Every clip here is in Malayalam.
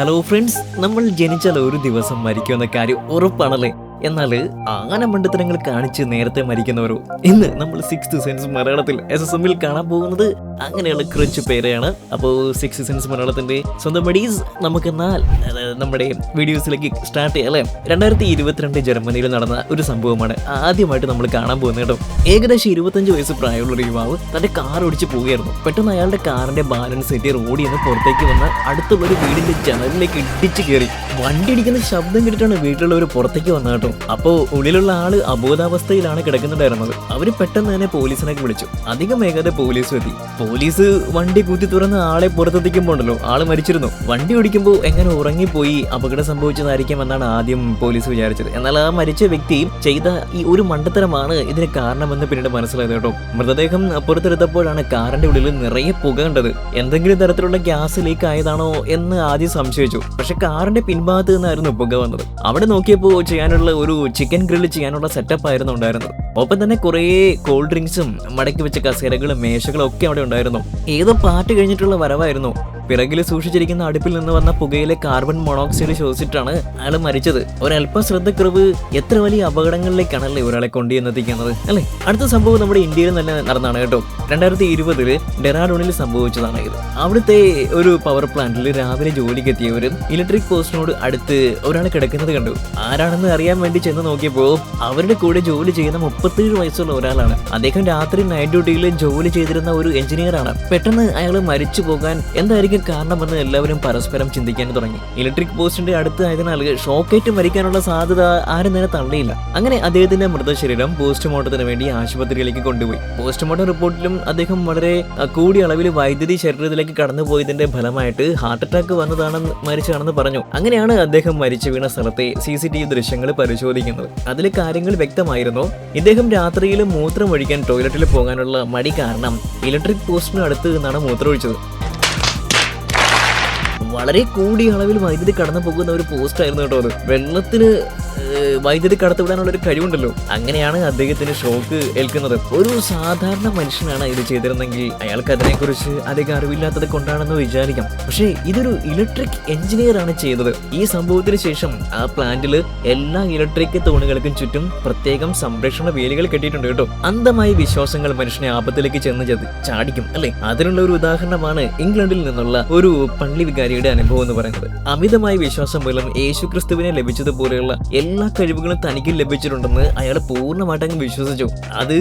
ഹലോ ഫ്രണ്ട്സ് നമ്മൾ ജനിച്ചാൽ ഒരു ദിവസം മരിക്കുമെന്ന കാര്യം ഉറപ്പാണല്ലേ? എന്നാൽ ആന മണ്ടത്തരങ്ങൾ കാണിച്ച് നേരത്തെ മരിക്കുന്നവരോ? ഇന്ന് നമ്മൾ സിക്സ് സെൻസ് മലയാളത്തിൽ എസ് എസ് എമ്മിൽ കാണാൻ പോകുന്നത് അങ്ങനെയുള്ള കുറച്ച് പേരെയാണ്. അപ്പോൾ സിക്സ് സെൻസ് മലയാളത്തിന്റെ സ്വന്തം ബഡീസ് നമുക്കെന്നാൽ നമ്മുടെ വീഡിയോസിലേക്ക് സ്റ്റാർട്ട് ചെയ്യാം അല്ലേ? രണ്ടായിരത്തി ഇരുപത്തിരണ്ട് ജർമ്മനിയിൽ നടന്ന ഒരു സംഭവമാണ് ആദ്യമായിട്ട് നമ്മൾ കാണാൻ പോകുന്നത് കേട്ടോ. ഏകദേശം ഇരുപത്തഞ്ച് വയസ്സ് പ്രായമുള്ള ഒരു യുവാവ് തന്റെ കാർ ഓടിച്ച് പോവുകയായിരുന്നു. പെട്ടെന്ന് അയാളുടെ കാറിന്റെ ബാലൻസ് എത്തി റോഡിൽ നിന്ന് പുറത്തേക്ക് വന്ന് അടുത്തുള്ള ഒരു വീടിന്റെ ജനലിലേക്ക് ഇടിച്ചു കയറി. വണ്ടി ഇടിക്കുന്ന ശബ്ദം കേട്ടിട്ടാണ് വീട്ടിലുള്ളവർ പുറത്തേക്ക് വന്നത് കേട്ടോ. അപ്പോൾ ഉള്ളിലുള്ള ആൾ അബോധാവസ്ഥയിലാണ് കിടക്കുന്നുണ്ടായിരുന്നത്. അവർ പെട്ടെന്ന് തന്നെ പോലീസിനെ വിളിച്ചു. അധികം വേഗത പോലീസ് എത്തി. പോലീസ് വണ്ടി കുത്തി തുറന്ന് ആളെ പുറത്തെത്തിക്കുമ്പോണ്ടല്ലോ. ആൾ മരിച്ചിരുന്നു. വണ്ടി ഓടിക്കുമ്പോൾ എങ്ങനെ ഉറങ്ങിപ്പോയി അപകടം സംഭവിച്ചതായിരിക്കും എന്നാണ് ആദ്യം പോലീസ് വിചാരിച്ചത്. എന്നാൽ ആ മരിച്ച വ്യക്തി ചെയ്ത ഈ ഒരു മണ്ടത്തരമാണ് ഇതിന് കാരണമെന്ന് പിന്നീട് മനസ്സിലായത് കേട്ടോ. മൃതദേഹം പുറത്തെടുത്തപ്പോഴാണ് കാറിന്റെ ഉള്ളിൽ നിറയെ പുക കണ്ടത്. എന്തെങ്കിലും തരത്തിലുള്ള ഗ്യാസ് ലീക്ക് ആയതാണോ എന്ന് ആദ്യം സംശയിച്ചു. പക്ഷെ കാറിന്റെ പിൻഭാഗത്ത് നിന്നായിരുന്നു പുക വന്നത്. അവിടെ നോക്കിയപ്പോൾ ചെയ്യാനുള്ള ഒരു ചിക്കൻ ഗ്രില്ല് ചെയ്യാനുള്ള സെറ്റപ്പ് ആയിരുന്നു ഉണ്ടായിരുന്നത്. ഒപ്പം തന്നെ കുറേ കോൾഡ് ഡ്രിങ്ക്സും മടക്കി വെച്ച കസേരകളും മേശകളും ഒക്കെ അവിടെ ഉണ്ടായിരുന്നു. ഏതോ പാട്ട് കഴിഞ്ഞിട്ടുള്ള വരവായിരുന്നു. പിറകിൽ സൂക്ഷിച്ചിരിക്കുന്ന അടുപ്പിൽ നിന്ന് വന്ന പുകയിലെ കാർബൺ മോണോക്സൈഡ് ശ്വസിച്ചിട്ടാണ് അയാൾ മരിച്ചത്. ഒരല്പ ശ്രദ്ധക്കുറവ് എത്ര വലിയ അപകടങ്ങളിലേക്കാണല്ലേ ഒരാളെ കൊണ്ടുചെന്നെത്തിക്കുന്നത് അല്ലേ? അടുത്ത സംഭവം നമ്മുടെ ഇന്ത്യയിൽ തന്നെ നടന്നാണ് കേട്ടോ. രണ്ടായിരത്തി ഇരുപതിൽ ഡെറാഡൂണിൽ സംഭവിച്ചതാണ് ഇത്. അവിടുത്തെ ഒരു പവർ പ്ലാന്റിൽ രാവിലെ ജോലിക്ക് എത്തിയവർ ഇലക്ട്രിക് പോസ്റ്റിനോട് അടുത്ത് ഒരാൾ കിടക്കുന്നത് കണ്ടു. ആരാണെന്ന് അറിയാൻ വേണ്ടി ചെന്ന് നോക്കിയപ്പോൾ അവരുടെ കൂടെ ജോലി ചെയ്യുന്ന മുപ്പത്തേഴ് വയസ്സുള്ള ഒരാളാണ്. അദ്ദേഹം രാത്രി നൈറ്റ് ഡ്യൂട്ടിയിൽ ജോലി ചെയ്തിരുന്ന ഒരു എഞ്ചിനീയർ ആണ്. പെട്ടെന്ന് അയാൾ മരിച്ചു പോകാൻ എന്തായിരിക്കും കാരണമെന്ന് എല്ലാവരും പരസ്പരം ചിന്തിക്കാൻ തുടങ്ങി. ഇലക്ട്രിക് പോസ്റ്റിന്റെ അടുത്ത് ആയതിനാൽ ഷോക്കേറ്റ് മരിക്കാനുള്ള സാധ്യത ആരും തന്നെ തള്ളിയില്ല. അങ്ങനെ അദ്ദേഹത്തിന്റെ മൃതശരീരം പോസ്റ്റ്മോർട്ടത്തിന് വേണ്ടി ആശുപത്രിയിലേക്ക് കൊണ്ടുപോയി. പോസ്റ്റ്മോർട്ടം റിപ്പോർട്ടിലും അദ്ദേഹം വളരെ കൂടിയ അളവിൽ വൈദ്യുതി ശരീരത്തിലേക്ക് കടന്നുപോയതിന്റെ ഫലമായിട്ട് ഹാർട്ട് അറ്റാക്ക് വന്നതാണെന്ന് മരിച്ചതാണെന്ന് പറഞ്ഞു. അങ്ങനെയാണ് അദ്ദേഹം മരിച്ചു വീണ സ്ഥലത്തെ സി സി ടി വി ദൃശ്യങ്ങൾ പരിശോധിക്കുന്നത്. അതിൽ കാര്യങ്ങൾ വ്യക്തമായിരുന്നു. ഇദ്ദേഹം രാത്രിയിൽ മൂത്രം ഒഴിക്കാൻ ടോയ്ലറ്റിൽ പോകാനുള്ള മടി കാരണം ഇലക്ട്രിക് പോസ്റ്റിനടുത്ത് നിന്നാണ് നിന്നാണ് മൂത്രമൊഴിച്ചത്. വളരെ കൂടിയ അളവിൽ വൈദ്യുതി കടന്നു പോകുന്ന ഒരു പോസ്റ്റ് ആയിരുന്നു കേട്ടോ അത്. വെള്ളത്തിന് വൈദ്യുതി കടത്തിവിടാനുള്ള ഒരു കഴിവുണ്ടല്ലോ. അങ്ങനെയാണ് അദ്ദേഹത്തിന് ഷോക്ക് ഏൽക്കുന്നത്. ഒരു സാധാരണ മനുഷ്യനാണ് ഇത് ചെയ്തിരുന്നെങ്കിൽ അയാൾക്ക് അതിനെക്കുറിച്ച് അധികം അറിവില്ലാത്തത് കൊണ്ടാണെന്ന് വിചാരിക്കാം. പക്ഷേ ഇതൊരു ഇലക്ട്രിക് എഞ്ചിനീയർ ആണ് ചെയ്തത്. ഈ സംഭവത്തിന് ശേഷം ആ പ്ലാന്റിൽ എല്ലാ ഇലക്ട്രിക് തൂണുകൾക്കും ചുറ്റും പ്രത്യേകം സംരക്ഷണ വേലികൾ കെട്ടിയിട്ടുണ്ട് കേട്ടോ. അന്ധമായ വിശ്വാസങ്ങൾ മനുഷ്യനെ ആപത്തിലേക്ക് ചെന്ന് ചാടിക്കും അല്ലെ? അതിനുള്ള ഒരു ഉദാഹരണമാണ് ഇംഗ്ലണ്ടിൽ നിന്നുള്ള ഒരു പള്ളി വികാരിയുടെ അനുഭവം എന്ന് പറയുന്നത്. അമിതമായ വിശ്വാസം മൂലം യേശു ക്രിസ്തുവിനെ ലഭിച്ചതുപോലെയുള്ള എല്ലാ കഴിവുകളും തനിക്ക് ലഭിച്ചിട്ടുണ്ടെന്ന് അയാൾ പൂർണമായിട്ട് അങ്ങ് വിശ്വസിച്ചു. അത്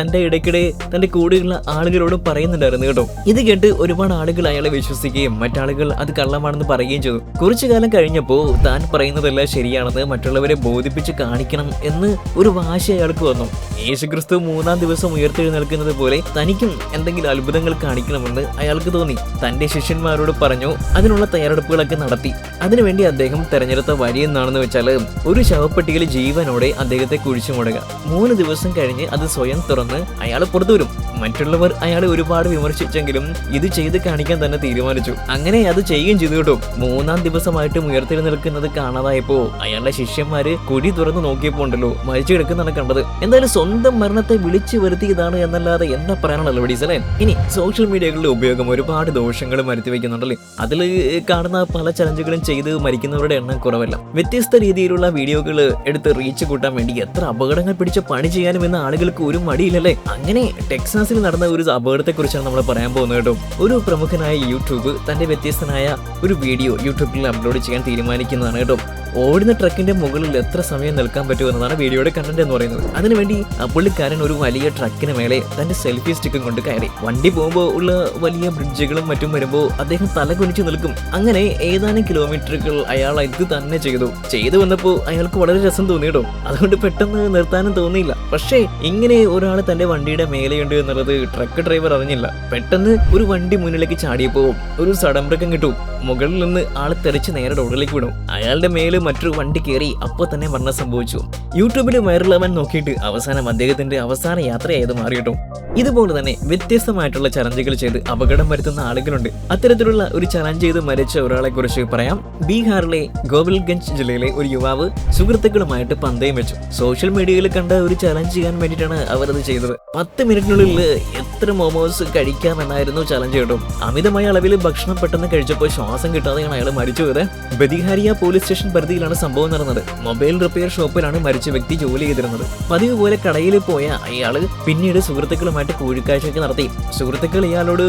തന്റെ ഇടയ്ക്കിടെ തന്റെ കൂടെയുള്ള ആളുകളോട് പറയുന്നുണ്ടായിരുന്നു കേട്ടോ. ഇത് കേട്ട് ഒരുപാട് ആളുകൾ അയാളെ വിശ്വസിക്കുകയും മറ്റാളുകൾ അത് കള്ളമാണെന്ന് പറയുകയും ചെയ്തു. കുറച്ചു കാലം കഴിഞ്ഞപ്പോൾ താൻ പറയുന്നതെല്ലാം ശരിയാണെന്ന് മറ്റുള്ളവരെ ബോധിപ്പിച്ച് കാണിക്കണം എന്ന് ഒരു വാശി അയാൾക്ക് വന്നു. യേശുക്രിസ്തു മൂന്നാം ദിവസം ഉയർത്തെഴുന്നേൽക്കുന്നത് പോലെ തനിക്കും എന്തെങ്കിലും അത്ഭുതങ്ങൾ കാണിക്കണമെന്ന് അയാൾക്ക് തോന്നി. തന്റെ ശിഷ്യന്മാരോട് പറഞ്ഞു അതിനുള്ള തയ്യാറെടുപ്പുകളൊക്കെ നടത്തി. അതിനുവേണ്ടി അദ്ദേഹം തെരഞ്ഞെടുത്ത വഴി എന്താണെന്ന് വെച്ചാൽ ഒരു ശവപ്പെട്ടിയിൽ ജീവനോടെ അദ്ദേഹത്തെ കുഴിച്ചു മുടക മൂന്ന് ദിവസം കഴിഞ്ഞ് അത് സ്വയം തുറന്ന് അയാൾ പുറത്തു വരും. മറ്റുള്ളവർ അയാളെ ഒരുപാട് വിമർശിച്ചെങ്കിലും ഇത് ചെയ്ത് കാണിക്കാൻ തന്നെ തീരുമാനിച്ചു. അങ്ങനെ അത് ചെയ്യുകയും ചെയ്തു കേട്ടോ. മൂന്നാം ദിവസമായിട്ട് ഉയർത്തി നിൽക്കുന്നത് കാണാതായപ്പോ അയാളുടെ ശിഷ്യന്മാര് കുഴി തുറന്ന് നോക്കിയപ്പോ ഉണ്ടല്ലോ മരിച്ചു കിടക്കുന്നതാണ് കണ്ടത്. എന്തായാലും സ്വന്തം മരണത്തെ വിളിച്ചു വരുത്തിയതാണ് എന്നല്ലാതെ എന്താ പറയാനുള്ള ബഡീസ് അല്ലേ? ഇനി സോഷ്യൽ മീഡിയകളുടെ ഉപയോഗം ഒരുപാട് ദോഷങ്ങൾ വരുത്തി വെക്കുന്നുണ്ടല്ലേ അതിൽ കാണുന്ന പല ചലഞ്ചുകളും ചെയ്ത് മരിക്കുന്നവരുടെ എണ്ണം കുറവല്ല. വ്യത്യസ്ത രീതിയിലുള്ള വീഡിയോകൾ എടുത്ത് റീച്ച് കൂട്ടാൻ വേണ്ടി എത്ര അപകടങ്ങൾ പിടിച്ച പണി ചെയ്യാനും എന്ന ആളുകൾക്ക് ഒരു മടിയില്ലല്ലേ? അങ്ങനെ ടെക്സാസിൽ നടന്ന ഒരു അപകടത്തെക്കുറിച്ചാണ് നമ്മൾ പറയാൻ പോകുന്നത് കേട്ടോ. ഒരു പ്രമുഖനായ യൂട്യൂബ് തന്റെ വ്യത്യസ്തനായ ഒരു വീഡിയോ യൂട്യൂബിൽ അപ്ലോഡ് ചെയ്യാൻ തീരുമാനിക്കുന്നതാണ് കേട്ടോ. ഓടുന്ന ട്രക്കിന്റെ മുകളിൽ എത്ര സമയം നിൽക്കാൻ പറ്റുമെന്നതാണ് വീഡിയോയുടെ കണ്ടന്റ് എന്ന് പറയുന്നത്. അതിനുവേണ്ടി പുള്ളിക്കാരൻ ഒരു വലിയ ട്രക്കിന് മേലെ തന്റെ സെൽഫി സ്റ്റിക്കും കൊണ്ട് കയറി. വണ്ടി പോകുമ്പോൾ ഉള്ള വലിയ ബ്രിഡ്ജുകളും മറ്റും വരുമ്പോൾ അദ്ദേഹം തല കുനിച്ചു നിൽക്കും. അങ്ങനെ ഏതാനും കിലോമീറ്ററുകൾ അയാൾ ഇത് തന്നെ ചെയ്തു. ചെയ്തു വന്നപ്പോൾ അയാൾക്ക് വളരെ രസം തോന്നിയിട്ടോ അതുകൊണ്ട് പെട്ടെന്ന് നിർത്താനും തോന്നിയില്ല. പക്ഷേ ഇങ്ങനെ ഒരാൾ തന്റെ വണ്ടിയുടെ മേലെയുണ്ട് എന്നുള്ളത് ട്രക്ക് ഡ്രൈവർ അറിഞ്ഞില്ല. പെട്ടെന്ന് ഒരു വണ്ടി മുന്നിലേക്ക് ചാടിയപ്പോൾ ഒരു സടംബ്രക്കം കിട്ടും. മുകളിൽ നിന്ന് ആൾ തെറിച്ച് നേരെ റോഡിലേക്ക് വിടും. അയാളുടെ മേൽ മറ്റൊരു വണ്ടി കയറി അപ്പോൾ തന്നെ മരണം സംഭവിച്ചു. യൂട്യൂബിൽ വൈറലാവാൻ നോക്കിയിട്ട് അവസാനം അദ്ദേഹത്തിന്റെ അവസാന യാത്രയായത് മാറിയിട്ടു. ഇതുപോലെ തന്നെ വ്യത്യസ്തമായിട്ടുള്ള ചലഞ്ചുകൾ ചെയ്ത് അപകടം വരുത്തുന്ന ആളുകളുണ്ട്. അത്തരത്തിലുള്ള ഒരു ചലഞ്ച് ചെയ്ത് മരിച്ച ഒരാളെ കുറിച്ച് പറയാം. ബീഹാറിലെ ഗോവിൽഗഞ്ച് ജില്ലയിലെ ഒരു യുവാവ് സുഹൃത്തുക്കളുമായിട്ട് പന്തയം വെച്ചു. സോഷ്യൽ മീഡിയയിൽ കണ്ട ഒരു ചലഞ്ച് ചെയ്യാൻ വേണ്ടിയിട്ടാണ് അവരത് ചെയ്തത്. പത്ത് മിനിറ്റിനുള്ളിൽ എത്ര മോമോസ് കഴിക്കാമെന്നായിരുന്നു ചലഞ്ച് കേട്ടോ അമിതമായ അളവിൽ ഭക്ഷണം പെട്ടെന്ന് കഴിച്ചപ്പോൾ ശ്വാസം കിട്ടാതെയാണ് അയാൾ മരിച്ചു പോയത്. ബദിഹാരിയ പോലീസ് സ്റ്റേഷൻ പരിധിയിലാണ് സംഭവം നടന്നത്. മൊബൈൽ റിപ്പയർ ഷോപ്പിലാണ് മരിച്ച വ്യക്തി ജോലി ചെയ്തിരുന്നത്. പതിവ് പോലെ കടയിൽ പോയ അയാൾ പിന്നീട് സുഹൃത്തുക്കളുമായിട്ട് കൂടിക്കാഴ്ചയൊക്കെ നടത്തി. സുഹൃത്തുക്കൾ ഇയാളോട്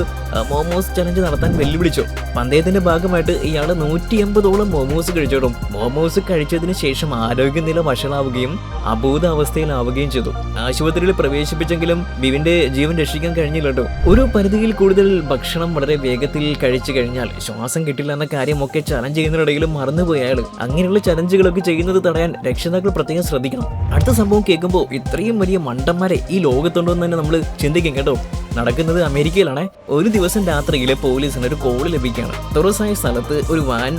മോമോസ് ചലഞ്ച് നടത്താൻ വെല്ലുവിളിച്ചു. പന്തയത്തിന്റെ ഭാഗമായിട്ട് ഇയാൾ നൂറ്റി എൺപതോളം മോമോസ് കഴിച്ചോടും മോമോസ് കഴിച്ചതിന് ശേഷം ആരോഗ്യനില വഷളാവുകയും അബോധാവസ്ഥയിലാവുകയും ചെയ്തു. ആശുപത്രിയിൽ പ്രവേശിപ്പിച്ചെങ്കിലും ബിവിന്റെ ജീവൻ രക്ഷിക്കാൻ കഴിഞ്ഞില്ല കേട്ടോ ഒരു പരിധിയിൽ കൂടുതൽ ഭക്ഷണം വളരെ വേഗത്തിൽ കഴിച്ചു കഴിഞ്ഞാൽ ശ്വാസം കിട്ടില്ല എന്ന കാര്യമൊക്കെ ചലഞ്ച് ചെയ്യുന്നതിനിടയിലും മറന്നുപോയി അയാൾ അങ്ങനെയുള്ള ചലഞ്ചുകളൊക്കെ ചെയ്യുന്നത് തടയാൻ രക്ഷിതാക്കൾ പ്രത്യേകം ശ്രദ്ധിക്കണം. അടുത്ത സംഭവം കേൾക്കുമ്പോൾ ഇത്രയും വലിയ മണ്ടന്മാരെ ഈ ലോകത്തുണ്ടോ എന്ന് തന്നെ നമ്മൾ ചിന്തിക്കും കേട്ടോ. നടക്കുന്നത് അമേരിക്കയിലാണ്. ഒരു ദിവസം രാത്രിയിൽ പോലീസിന് ഒരു കോൾ ലഭിക്കുകയാണ്. തുറസായ സ്ഥലത്ത് ഒരു വാൻ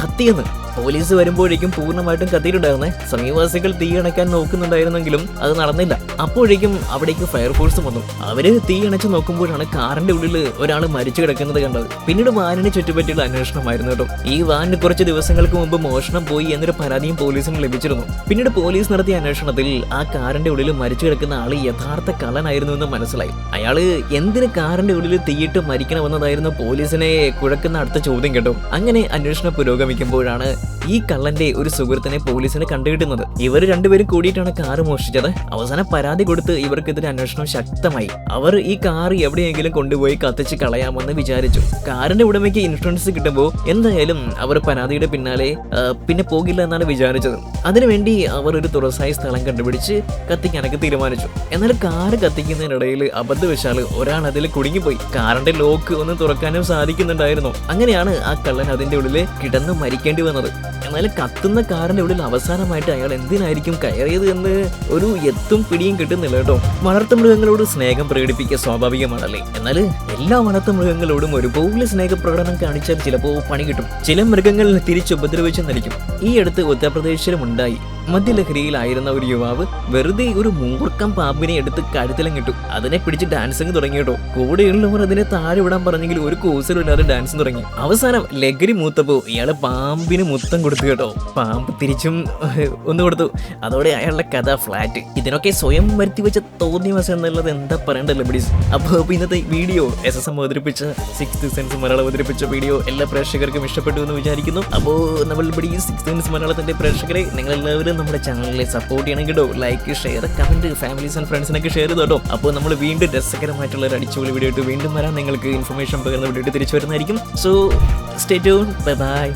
കത്തിയെന്ന് പോലീസ് വരുമ്പോഴേക്കും പൂർണമായിട്ടും കത്തിയിട്ടുണ്ടായിരുന്നേ. സമീപവാസികൾ തീ അണയ്ക്കാൻ നോക്കുന്നുണ്ടായിരുന്നെങ്കിലും അത് നടന്നില്ല. അപ്പോഴേക്കും അവിടേക്ക് ഫയർഫോഴ്സ് വന്നു. അവർ തീ അണച്ച് നോക്കുമ്പോഴാണ് കാറിന്റെ ഉള്ളിൽ ഒരാൾ മരിച്ചു കിടക്കുന്നത് കണ്ടത്. പിന്നീട് വാനിനെ ചുറ്റുപറ്റിയുള്ള അന്വേഷണമായിരുന്നു കേട്ടോ. ഈ വാനിന് കുറച്ച് ദിവസങ്ങൾക്ക് മുമ്പ് മോഷണം പോയി എന്നൊരു പരാതിയും പോലീസിന് ലഭിച്ചിരുന്നു. പിന്നീട് പോലീസ് നടത്തിയ അന്വേഷണത്തിൽ ആ കാറിന്റെ ഉള്ളിൽ മരിച്ചു കിടക്കുന്ന ആൾ യഥാർത്ഥ കള്ളനായിരുന്നു എന്ന് മനസ്സിലായി. അയാൾ എന്തിന് കാറിന്റെ ഉള്ളിൽ തീയിട്ട് മരിക്കണമെന്നതായിരുന്നു പോലീസിനെ കുഴക്കുന്ന അടുത്ത ചോദ്യം കേട്ടോ. അങ്ങനെ അന്വേഷണം പുരോഗമിക്കുമ്പോഴാണ് ഈ കള്ളന്റെ ഒരു സുഹൃത്തിനെ പോലീസിന് കണ്ടുകിട്ടുന്നത്. ഇവർ രണ്ടുപേരും കൂടിയിട്ടാണ് കാർ മോഷ്ടിച്ചത്. അവസാനം പരാതി കൊടുത്ത് ഇവർക്കെതിരെ അന്വേഷണം ശക്തമായി. അവർ ഈ കാർ എവിടെയെങ്കിലും കൊണ്ടുപോയി കത്തിച്ച് കളയാമെന്ന് വിചാരിച്ചു. കാറിന്റെ ഉടമയ്ക്ക് ഇൻഷുറൻസ് കിട്ടുമ്പോൾ എന്തായാലും അവർ പരാതിയുടെ പിന്നാലെ പിന്നെ പോകില്ല എന്നാണ് വിചാരിച്ചത്. അതിനുവേണ്ടി അവർ ഒരു തുറസായ സ്ഥലം കണ്ടുപിടിച്ച് കത്തിക്കാനൊക്കെ തീരുമാനിച്ചു. എന്നാൽ കാറ് കത്തിക്കുന്നതിനിടയിൽ അബദ്ധവശാൽ ഒരാൾ അതിൽ കുടുങ്ങിപ്പോയി. കാറിന്റെ ലോക്ക് ഒന്ന് തുറക്കാനും സാധിക്കുന്നുണ്ടായിരുന്നു. അങ്ങനെയാണ് ആ കള്ളൻ അതിന്റെ ഉള്ളിൽ കിടന്ന് മരിക്കേണ്ടി വന്നത്. എന്നാൽ കത്തുന്ന കാറിന്റെ ഉള്ളിൽ അവസാനമായിട്ട് അയാൾ എന്തിനായിരിക്കും കയറിയത് എന്ന് ഒരു എത്തും പിടിയും കിട്ടുന്നില്ല കേട്ടോ. വളർത്തുമൃഗങ്ങളോട് സ്നേഹം പ്രകടിപ്പിക്കുക സ്വാഭാവികമാണല്ലേ? എന്നാൽ എല്ലാ വളർത്തുമൃഗങ്ങളോടും ഒരുപോലെ സ്നേഹപ്രകടനം കാണിച്ചാൽ ചിലപ്പോൾ പണി കിട്ടും. ചില മൃഗങ്ങൾ തിരിച്ചുപദ്രവിച്ചു നടിക്കും. ഈ അടുത്ത് ഉത്തർപ്രദേശിലും ഉണ്ടായി. മദ്യലഹരിയിലായിരുന്ന ഒരു യുവാവ് വെറുതെ ഒരു മൂർക്കം പാമ്പിനെ എടുത്ത് കഴുത്തിലങ്ങിട്ടു അതിനെ പിടിച്ച് ഡാൻസിങ് തുടങ്ങി കേട്ടോ. കൂടെയുള്ളവർ അതിനെ താഴെ വിടാൻ പറഞ്ഞെങ്കിൽ ഒരു കോഴ്സിലുണ്ടാതെ ഡാൻസ് തുടങ്ങി. അവസാനം ലഹരി മൂത്തപ്പോ ഇയാൾ പാമ്പിന് മുത്തം കൊടുത്തു കേട്ടോ. പാമ്പ് തിരിച്ചും ഒന്ന് കൊടുത്തു. അതോടെ അയാളുടെ കഥ ഫ്ലാറ്റ് ഇതിനൊക്കെ സ്വയം വരുത്തി വെച്ച തോന്നിയവശം എന്നുള്ളത് എന്താ പറയണ്ടല്ലോ ലെബഡീസ് അപ്പോൾ ഇന്നത്തെ വീഡിയോ എസ് എസ് എം അവതരിപ്പിച്ച സിക്സ് സെൻസ് മലയാളം അവതരിപ്പിച്ച വീഡിയോ എല്ലാ പ്രേക്ഷകർക്കും ഇഷ്ടപ്പെട്ടു എന്ന് വിചാരിക്കുന്നു. അപ്പോൾ നമ്മൾ ഇവിടെ ഈ സിക്സ് സെൻസ് മലയാളത്തിന്റെ പ്രേക്ഷകരെ നിങ്ങൾ എല്ലാവരും നമ്മുടെ ചാനലിലെ സപ്പോർട്ട് ചെയ്യണം കേട്ടോ like share comment families and ഫ്രണ്ട്സിനൊക്കെ ഷെയർ ചെയ്തോ അപ്പോൾ നമ്മൾ വീണ്ടും രസകരമായിട്ടുള്ള ഒരു അടിച്ചുപൊളി വീഡിയോ ആയിട്ട് വീണ്ടും വരാം. നിങ്ങൾക്ക് ഇൻഫർമേഷൻ പകർന്ന വീഡിയോ തിരിച്ചു വരുന്നതായിരിക്കും. So stay tune bye bye